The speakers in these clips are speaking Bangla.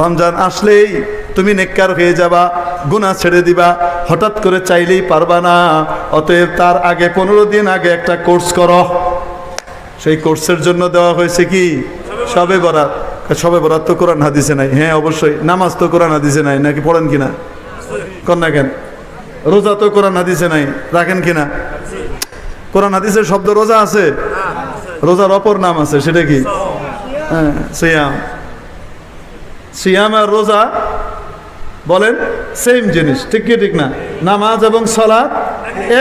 রমজান আসলেই তুমি নেককার হয়ে যাবা, গুনাহ ছেড়ে দিবা, হঠাৎ করে চাইলেই পারবা না। অতএব তার আগে পনেরো দিন আগে একটা কোর্স করো। সেই কোর্সের জন্য দেওয়া হয়েছে কি? সবে বরাত। সবে বরাত তো কোরআন হাদিসে নাই। হ্যাঁ অবশ্যই। নামাজ তো কোরআন হাদিসে নাই, নাকি পড়েন কিনা? না কেন? রোজা তো কোরআন হাদিসে নাই, রাখেন কিনা? কোরআন হাদিসের শব্দ রোজা আছে? রোজার অপর নাম আছে, সেটা কি? হ্যাঁ সিয়াম। সিয়াম আর রোজা, বলেন সেম জিনিস, ঠিক কি, ঠিক না? নামাজ এবং সলাৎ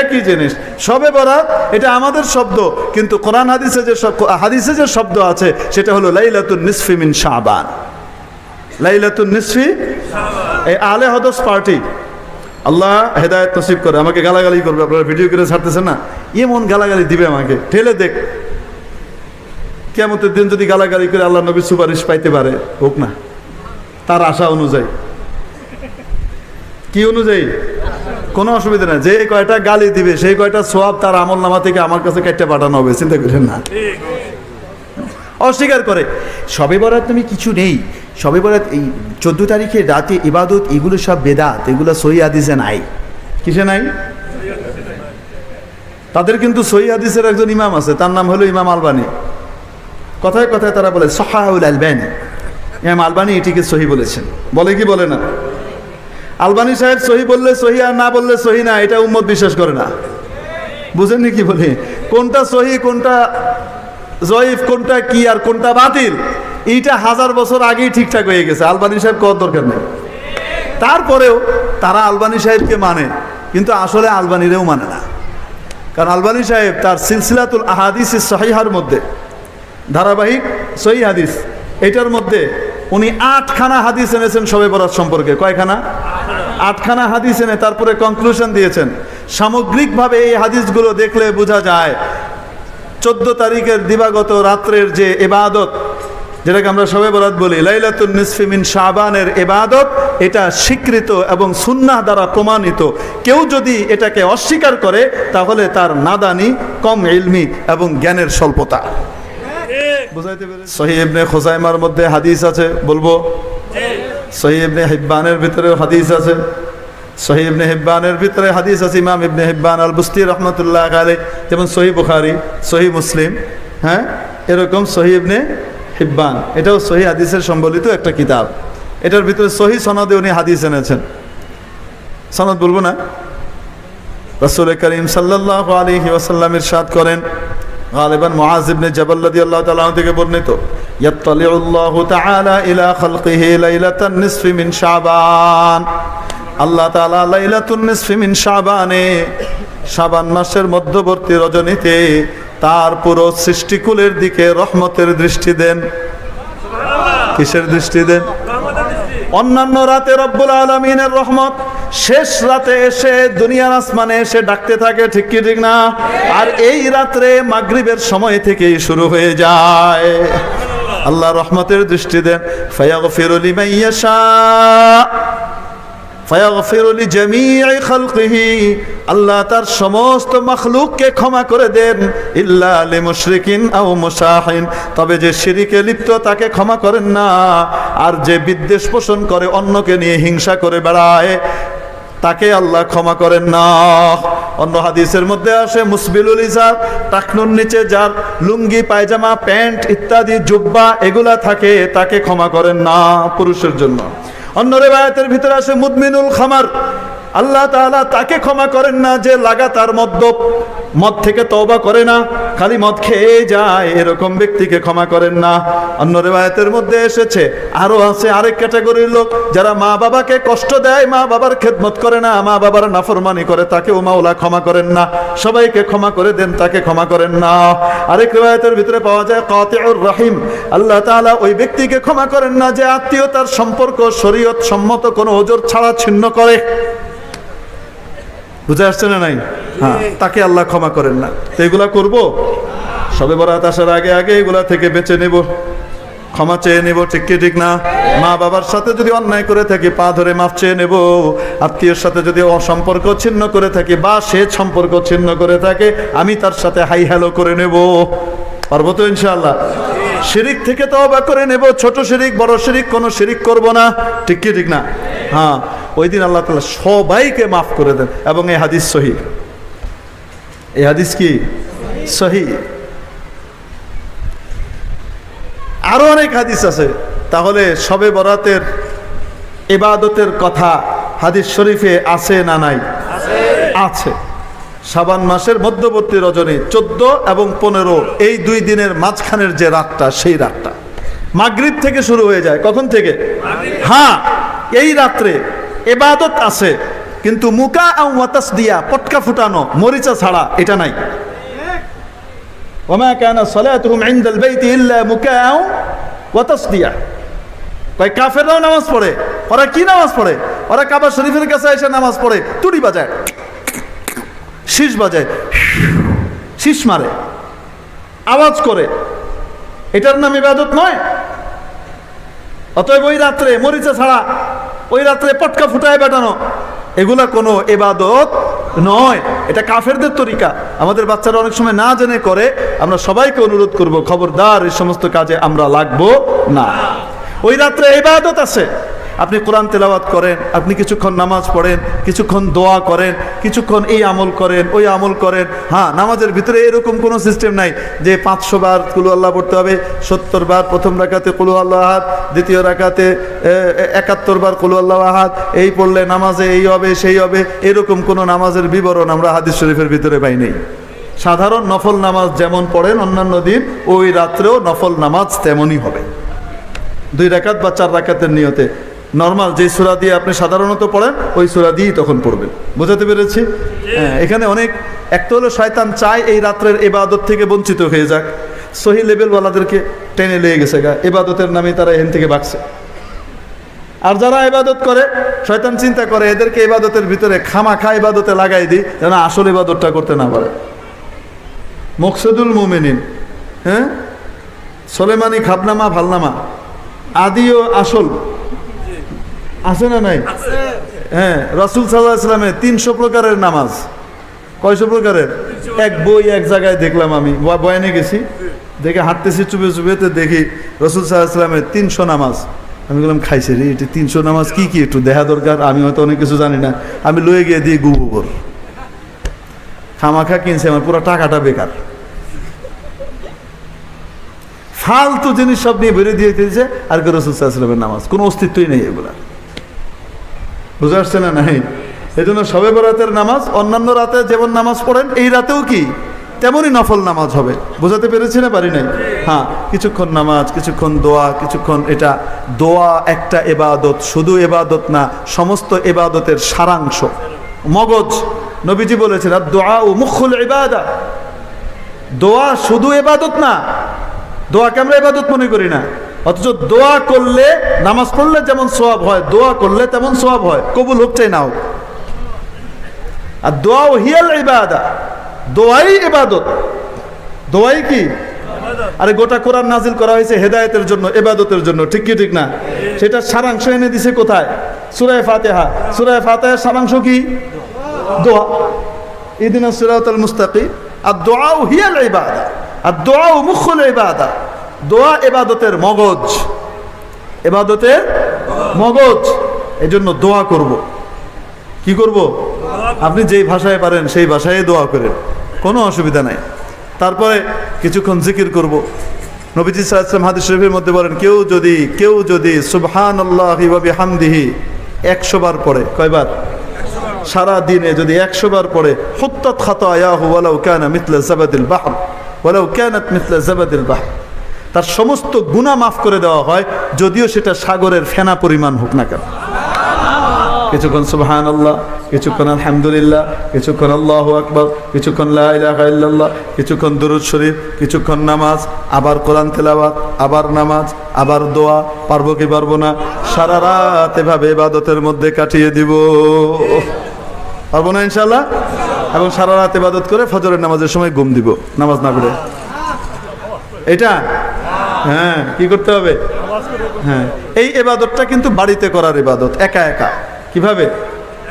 একই জিনিস। সবে বরাত, এটা আমাদের শব্দ, কিন্তু কোরআন হাদিসে যে হাদিসে যে শব্দ আছে, সেটা হলো লাইলাতুন নিসফি মিন শাবান। লাইলাতুন নিসফি, এই আলে হদস পার্টি। আল্লাহ হেদায়ত নসিব করে, আমাকে গালাগালি করবে, আপনারা ভিডিও করে ছাড়তেছেন না? এমন গালাগালি দিবে আমাকে, ঠেলে দেখ। কেমতের দিন যদি গালাগালি করে আল্লাহ নবী সুপারিশ পাইতে পারে, হোক না। তার আশা অনুযায়ী। কি অনুযায়ী? কোনো অসুবিধা নাই। যে কয়টা গালি দিবে, সেই কয়টা সোয়াব তার আমল নামা থেকে আমার কাছে কেটে পাঠানো হবে, চিন্তা করেন না। অস্বীকার করে। সবে বরাত তুমি কিছু নেই। সবে বরাত এই চোদ্দ তারিখে রাতে ইবাদত, এগুলো সব বেদাত, এগুলো সহি হাদিসে নাই। কিসে নাই? তাদের কিন্তু সহি হাদিসের একজন ইমাম আছে, তার নাম হলো ইমাম আলবানি। কথায় কথায় তারা বলে সহাউল আলবানি। ইমাম আলবানি এটিকে সহি বলেছেন। বলে কি বলে না? আলবানি সাহেব সহি বললে সহি আর না বললে সহি না, এটা উম্মত বিশ্বাস করে না। বুঝেননি কি বলি? কোনটা সহি, কোনটা জয়ীফ, কোনটা কি আর কোনটা বাতিল, এইটা হাজার বছর আগেই ঠিকঠাক হয়ে গেছে। আলবানি সাহেব কত দরকার নেই। তারপরেও তারা আলবানি সাহেবকে মানে কিন্তু আসলে আলবানিরেও মানে না। কারণ আলবানি সাহেব তার সিলসিলাতুল আহাদিস সহিহার মধ্যে, ধারাবাহিক সহি হাদিস, এটার মধ্যে উনি আটখানা হাদিস এনেছেন সবে বরাত সম্পর্কে। কয়খানা? আটখানা হাদিস এনে তারপরে কনক্লুশন দিয়েছেন। সামগ্রিকভাবে এই হাদিসগুলো দেখলে বোঝা যায়, চোদ্দ তারিখের দিবাগত রাত্রের যে এবাদত, যেটাকে আমরা সবে বরাত বলি, লাইলাতুন নিসফিমিন শাহবানের এবাদত, এটা স্বীকৃত এবং সুন্নাহ দ্বারা প্রমাণিত। কেউ যদি এটাকে অস্বীকার করে, তাহলে তার নাদানি কম ইলমি এবং জ্ঞানের স্বল্পতা? সহি ইবনে খোসাইমার মধ্যে হাদিস আছে বলব? সহি ইবনে হিব্বানের ভিতরে হাদিস আছে। সহি ইবনে হিব্বানের ভিতরে হাদিস আছে ইমাম ইবনে হিব্বান আল বুস্তি রহমতুল্লাহ আলাই যেমন সহি বুখারি সহি মুসলিম হ্যাঁ? এরকম সহি ইবনে হিব্বান। এটাও সহি হাদিসের সম্বলিত একটা কিতাব। এটার ভিতরে সহি সনদে উনি হাদিস এনেছেন। সনদ বলব না? রসুল করিম সাল্লাহ আলহি ওয়াসাল্লাম ইরশাদ করেন গালিবান মুআজ ইবনে জাবাল রাদিয়াল্লাহু তাআলা থেকে বর্ণিত, ইয়াত্তালিউল্লাহু তাআলা ইলা খালকিহি লাইলাতান নিসফি মিন শাবান। আল্লাহ তাআলা লাইলাতুন নিসফি মিন শাবানে শাবান মাসের মধ্যবর্তী রজনীতে তার পুরো সৃষ্টিকুলের দিকে রহমতের দৃষ্টি দেন। কিসের দৃষ্টি দেন? অন্যান্য রাতে রব্বুল আলমিনের রহমত। শেষ রাতে এসে দুনিয়ার আসমানে এসে ডাকতে থাকে, ঠিক কি, ঠিক না? আর এই রাত্রে মাগরিবের সময় থেকেই শুরু হয়ে যায়। আল্লাহ রহমতের দৃষ্টি দেন মাইয়াশা ফায়াগফিরুলি জামিই খালকিহি। আল্লাহ তার সমস্ত মখলুককে ক্ষমা করে দেন, ইল্লা মুশরিকিন আও মুসাহিন তবে যে শিরিকে লিপ্ত, তাকে ক্ষমা করেন না। আর যে বিদ্বেষ পোষণ করে, অন্যকে নিয়ে হিংসা করে বেড়ায় তাকে আল্লাহ ক্ষমা করেন না। অন্য হাদিসের মধ্যে আসে, মুসবিলুল ইজার, টাকনুর নিচে যার লুঙ্গি, পায়জামা, প্যান্ট ইত্যাদি, জুব্বা, এগুলা থাকে, তাকে ক্ষমা করেন না পুরুষের জন্য। অন্য রেবায়তের ভিতরে আসে, মুদমিনুল খামার। আল্লাহ তাআলা তাকে ক্ষমা করেন না যে লাগাতার মদ্য মদ থেকে তওবা করে না, খালি মদ খেয়ে যায়, এরকম ব্যক্তিকে ক্ষমা করেন না। অন্য রেবায়তের মধ্যে এসেছে, আরও আছে আরেক ক্যাটাগরির লোক, যারা মা বাবাকে কষ্ট দেয়, মা বাবার খেদমত করে না, মা বাবার নাফরমানি করে, তাকেও মাওলা ক্ষমা করেন না। সবাইকে ক্ষমা করে দেন, তাকে ক্ষমা করেন না। আরেক রেবায়তের ভিতরে পাওয়া যায়, কাতিউর রহিম, আল্লাহ তাআলা ওই ব্যক্তিকে ক্ষমা করেন না যে আত্মীয়তার সম্পর্ক, শরীয়ত সম্মত কোনো ওজোর ছাড়া ছিন্ন করে। বুঝে আসছে না নাই? হ্যাঁ তাকে আল্লাহ ক্ষমা করেন না। তো এগুলা করব? সবে বরাত আসার আগে আগে এগুলা থেকে বেঁচে নেব। ক্ষমা চেয়ে নেব, ঠিক কি, ঠিক না? মা বাবার সাথে যদি অন্যায় করে থাকি, পা ধরে মাফ চেয়ে নেব। আত্মীয়ের সাথে যদি অসম্পর্ক ছিন্ন করে থাকি, বা সে সম্পর্ক ছিন্ন করে থাকে, আমি তার সাথে হাই হ্যালো করে নেব। পারব তো ইনশাল্লাহ শিরিক থেকে তো অবাক করে নেব। ছোট শিরিক, বড় শিরিক, কোনো শিরিক করব না। ঠিক কি, ঠিক না? হ্যাঁ। ওই দিন আল্লাহ তাআলা সবাইকে মাফ করে দেন এবং এই হাদিস সহি। এই হাদিস কি? সহি। আরও অনেক হাদিস আছে। তাহলে সবে বরাতের ইবাদতের কথা হাদিস শরীফে আছে না নাই? আছে। সাবান মাসের মধ্যবর্তী রজনী চোদ্দ এবং পনেরো, এই দুই দিনের মাঝখানের যে রাতটা, সেই রাতটা। মাগরিব থেকে শুরু হয়ে যায়। কখন থেকে? হ্যাঁ এই রাত্রে। এবাদত আছে, কিন্তু মুকা ওয়াতাস দিয়া পটকা ফুটানো, মরিচা ছাড়া এটা নাই। ওমা কানা ইনদাল বাইতি ইল্লা কয়, কাফেররাও নামাজ পড়ে, ওরা কি নামাজ পড়ে? ওরা কাবা শরীফের কাছে এসে নামাজ পড়ে, তুড়ি বাজায়, শীষ বাজায়, শীষ মারে, আওয়াজ করে। এটার নাম ইবাদত নয়। অতএব ওই রাত্রে মরিচা ছাড়া ওই রাত্রে পটকা ফুটায় বেটানো। এগুলা কোনো এবাদত নয়। এটা কাফেরদের তরিকা। আমাদের বাচ্চারা অনেক সময় না জেনে করে। আমরা সবাইকে অনুরোধ করব, খবরদার, এই সমস্ত কাজে আমরা লাগবো না। ওই রাত্রে এবাদত আছে। আপনি কোরআন তেলাওয়াত করেন, আপনি কিছুক্ষণ নামাজ পড়েন, কিছুক্ষণ দোয়া করেন, কিছুক্ষণ এই আমল করেন, ওই আমল করেন। হ্যাঁ নামাজের ভিতরে এরকম কোনো সিস্টেম নাই যে পাঁচশো বার কুলু আল্লাহ পড়তে হবে, সত্তর বার প্রথম রাখাতে কুলু আল্লাহ আহাদ, দ্বিতীয় রাখাতে একাত্তর বার কুলু আল্লাহ আহাদ, এই পড়লে নামাজে এই হবে, সেই হবে, এরকম কোনো নামাজের বিবরণ আমরা হাদিস শরীফের ভিতরে পাই নেই। সাধারণ নফল নামাজ যেমন পড়েন অন্যান্য দিন, ওই রাত্রেও নফল নামাজ তেমনই হবে। দুই রাকাত বা চার রাকাতের নিয়তে নর্মাল যে সুরা দিয়ে আপনি সাধারণত পড়েন ওই সুরা দিয়েই তখন পড়বেন। বোঝাতে পেরেছি? হ্যাঁ এখানে অনেক এক তো হলো শয়তান চায় এই রাত্রের এবাদত থেকে বঞ্চিত হয়ে যাক। সহি লেভেলওয়ালাদেরকে টেনে লেগে গেছে গা এবাদতের নামে তারা এখান থেকে বাঁকছে আর যারা ইবাদত করে শয়তান চিন্তা করে এদেরকে ইবাদতের ভিতরে খামা খা ইবাদতে লাগাই দিই যেন আসল ইবাদতটা করতে না পারে। মকসুদুল মুমিনিন হ্যাঁ? সোলেমানি খাবনামা ভালনামা আদি ও আসল। আছে না নাই? হ্যাঁ রসুল সাল্লাহ ইসলামের তিনশো প্রকারের নামাজ। কয়শো প্রকারের? এক বই এক জায়গায় দেখলাম আমি। বয়ানে গেছি। দেখে হাঁটতেছি চুপে চুপেতে দেখি রসুল সাল্লাহ ইসলামের তিনশো নামাজ। আমি বললাম, খাইছে রে, এটি তিনশো নামাজ কি কি? একটু দেখা দরকার। আমি হয়তো অনেক কিছু জানি না। আমি লয়ে গিয়ে দিয়ে গু গোবর খামাখা কিনছে আমার, পুরো টাকাটা বেকার। ফালতু জিনিস সব নিয়ে বেরিয়ে দিয়ে দিয়েছে। আর কেউ রসুল সাল্লামের নামাজ। কোনো অস্তিত্বই নেই এগুলা বুঝে আসছে না নাই? এই জন্য সবে বরাতের নামাজ, অন্যান্য রাতে যেমন নামাজ পড়েন, এই রাতেও কি? তেমনই নফল নামাজ হবে। বোঝাতে পেরেছি না পারি নাই? হ্যাঁ কিছুক্ষণ নামাজ, কিছুক্ষণ দোয়া, কিছুক্ষণ এটা দোয়া একটা এবাদত, শুধু এবাদত না, সমস্ত এবাদতের সারাংশ। মগজ, নবীজি বলেছেন আর দোয়া ও মুখুল ইবাদা। দোয়া শুধু এবাদত না দোয়াকে আমরা এবাদত মনে করি না? অথচ দোয়া করলে, নামাজ পড়লে যেমন সোয়াব হয়, দোয়া করলে তেমন সোয়াব হয়। কবুল হোক চাই না হোক। আর দোয়াও হিয়াল ইবাদা, দোয়াই ইবাদত। দোয়াই কি? আরে গোটা কোরআন নাজিল করা হয়েছে হেদায়তের জন্য এবাদতের জন্য। ঠিক কি, ঠিক না? সেটা সারাংশ এনে দিছে কোথায়? সুরায় ফাতেহা। সুরায় ফাতেহার সারাংশ কি? দোয়া। ইদিন সিরাতাল মুস্তাকিম। আর দোয়াও হিয়াল ইবাদা। আর দোয়াও মুখুল ইবাদা। দোয়া এবাদতের মগজ। এবাদতের মগজ। এই জন্য দোয়া করব। কি করব? আপনি যেই ভাষায় পারেন, সেই ভাষায় দোয়া করেন। কোনো অসুবিধা নাই। তারপরে কিছুক্ষণ জিকির করব। নবীজি সাল্লাম হাদিস শরীফের মধ্যে বলেন, কেউ যদি কেউ যদি সুবহান হামদিহি একশো বার পড়ে। কয়বার? সারা দিনে যদি একশো বার পড়ে, হুত্তাত খাতায়াহু ওয়ালাউ কানা মিথলা জাবাদিল বাহর, ওয়ালাউ কানাত মিথলা জাবাদিল বাহর। তার সমস্ত গুনাহ মাফ করে দেওয়া হয়, যদিও সেটা সাগরের ফেনা পরিমাণ হোক না কেন। কিছুক্ষণ সুবহান আল্লাহ কিছুক্ষণ আলহামদুলিল্লাহ, কিছুক্ষণ আল্লাহ আকবর, কিছুক্ষণ লা ইলাহা ইল্লাল্লাহ, কিছুক্ষণ দুরুদ শরীফ, কিছুক্ষণ নামাজ, আবার কোরআন তেলাওয়াত, আবার নামাজ, আবার দোয়া, পারব কি পারব না, সারা রাত এভাবে ইবাদতের মধ্যে কাটিয়ে দিব। পারব না ইনশাল্লাহ এবং সারা রাত ইবাদত করে ফজরের নামাজের সময় ঘুম দিব, নামাজ না করে এটা হ্যাঁ কি করতে হবে? হ্যাঁ এই এবাদতটা কিন্তু বাড়িতে করার ইবাদত একা একা। কীভাবে?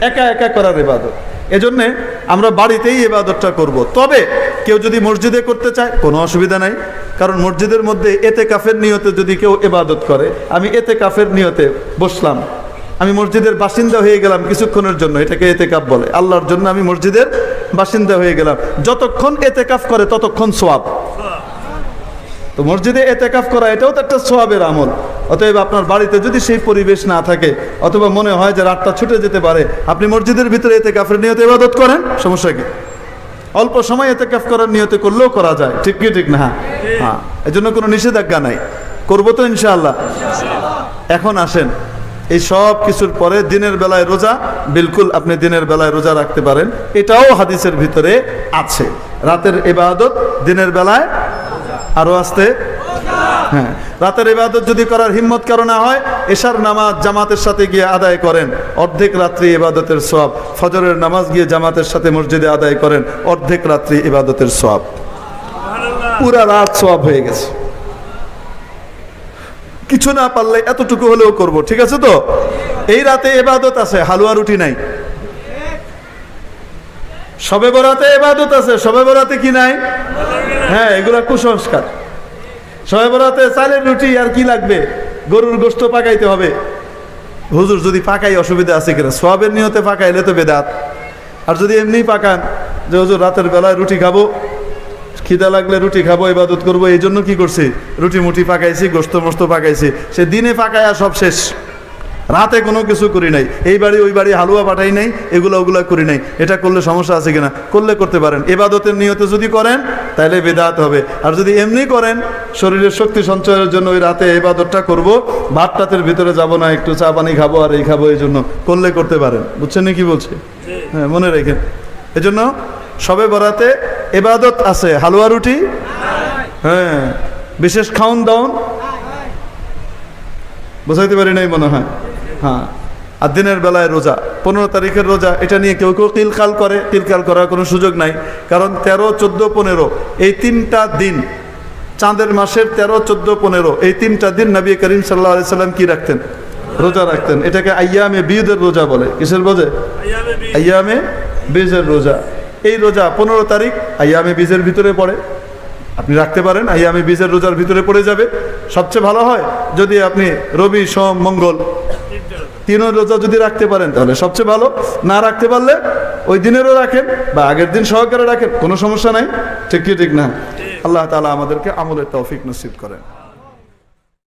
একা একা করার ইবাদত এজন্যে আমরা বাড়িতেই এবাদতটা করব। তবে কেউ যদি মসজিদে করতে চায়, কোনো অসুবিধা নাই। কারণ মসজিদের মধ্যে এতে কাফের নিয়তে যদি কেউ এবাদত করে, আমি এতে কাফের নিয়তে বসলাম। আমি মসজিদের বাসিন্দা হয়ে গেলাম কিছুক্ষণের জন্য, এটাকে এতে কাপ বলে। আল্লাহর জন্য আমি মসজিদের বাসিন্দা হয়ে গেলাম। যতক্ষণ এতে কাফ করে, ততক্ষণ সোয়াব। তো মসজিদে এতেকাফ করা, এটাও তো একটা সোয়াবের আমল। অতএব আপনার বাড়িতে যদি সেই পরিবেশ না থাকে, অথবা মনে হয় যে রাতটা ছুটে যেতে পারে, আপনি মসজিদের ভিতরে এতেকাফের নিয়তে ইবাদত করেন? সমস্যা কি? অল্প সময় এতেকাফ করার নিয়তে করলেও করা যায়। ঠিক কি, ঠিক না? হ্যাঁ। হ্যাঁ। এজন্য কোনো নিষেধাজ্ঞা নাই। করব তো ইনশাআল্লাহ। এখন আসেন। এই সব কিছুর পরে দিনের বেলায় রোজা, বিলকুল আপনি দিনের বেলায় রোজা রাখতে পারেন। এটাও হাদিসের ভিতরে আছে। রাতের এবাদত দিনের বেলায় আরও আসতে? হ্যাঁ। রাতের ইবাদত যদি করার হিম্মত কারও না হয়, এশার নামাজ জামাতের সাথে গিয়ে আদায় করেন। অর্ধেক রাত্রি ইবাদতের সব ফজরের নামাজ গিয়ে জামাতের সাথে মসজিদে আদায় করেন। অর্ধেক রাত্রি ইবাদতের সব পুরা রাত সব হয়ে গেছে। কিছু না পারলে এতটুকু হলেও করব, ঠিক আছে তো? এই রাতে এবাদত আছে, হালুয়া রুটি নাই। সবে বরাতে এবাদত আছে, সবে বরাতে কি নাই? হ্যাঁ এগুলা কুসংস্কার। সবে বরাতে চালের রুটি আর কি লাগবে? গরুর গোস্ত পাকাইতে হবে। হুজুর যদি পাকাই অসুবিধা আছে কিনা? সবের নিয়তে পাকাইলে তো বেদাত। আর যদি এমনি পাকান, যে হুজুর রাতের বেলায় রুটি খাব, খিদা লাগলে রুটি খাব, ইবাদত করব এই জন্য কি করছি? রুটি মুটি পাকাইছি, গোস্ত মোস্ত পাকাইছি। সে দিনে পাকায়া সব শেষ। রাতে কোনো কিছু করি নাই। এই বাড়ি, ওই বাড়ি হালুয়া পাঠাই নাই, এগুলো ওগুলা করি নাই। এটা করলে সমস্যা আছে কিনা? করলে করতে পারেন। এবাদতের নিয়তে যদি করেন তাহলে বেদাত হবে। আর যদি এমনি করেন, শরীরের শক্তি সঞ্চয়ের জন্য ওই রাতে এবাদতটা করব। ভাত টাতের ভিতরে যাব না, একটু চা পানি খাব, আর এই খাব, এই জন্য। করলে করতে পারেন। বুঝছেন কি বলছে? হ্যাঁ মনে রেখেন। এজন্য সবে বরাতে এবাদত আছে। হালুয়া, রুটি? হ্যাঁ। বিশেষ খাউন দাউন বোঝাইতে পারি নাই মনে হয়। হ্যাঁ। আর দিনের বেলায় রোজা পনেরো তারিখের রোজা এটা নিয়ে কেউ কেউ কিলকাল করে। কিলকাল করার কোনো সুযোগ নাই। কারণ তেরো চোদ্দ পনেরো এই তিনটা দিন চাঁদের মাসের তেরো চোদ্দ পনেরো এই তিনটা দিন নবী করিম সাল্লাহ আলি সাল্লাম কী রাখতেন? রোজা রাখতেন। এটাকে আয়ামে বিউদের রোজা বলে। কিসের বোঝে আয়ামে বীজের রোজা। এই রোজা পনেরো তারিখ আয়ামে বীজের ভিতরে পড়ে। আপনি রাখতে পারেন আয়ামে বীজের রোজার ভিতরে পড়ে যাবে। সবচেয়ে ভালো হয় যদি আপনি রবি সোম মঙ্গল তিনও রোজা যদি রাখতে পারেন, তাহলে সবচেয়ে ভালো। না রাখতে পারলে ওই দিনেরও রাখেন, বা আগের দিন সহকারে রাখেন, কোনো সমস্যা নাই। ঠিক কি, ঠিক না? আল্লাহ তালা আমাদেরকে আমলের তৌফিক নসিব করেন।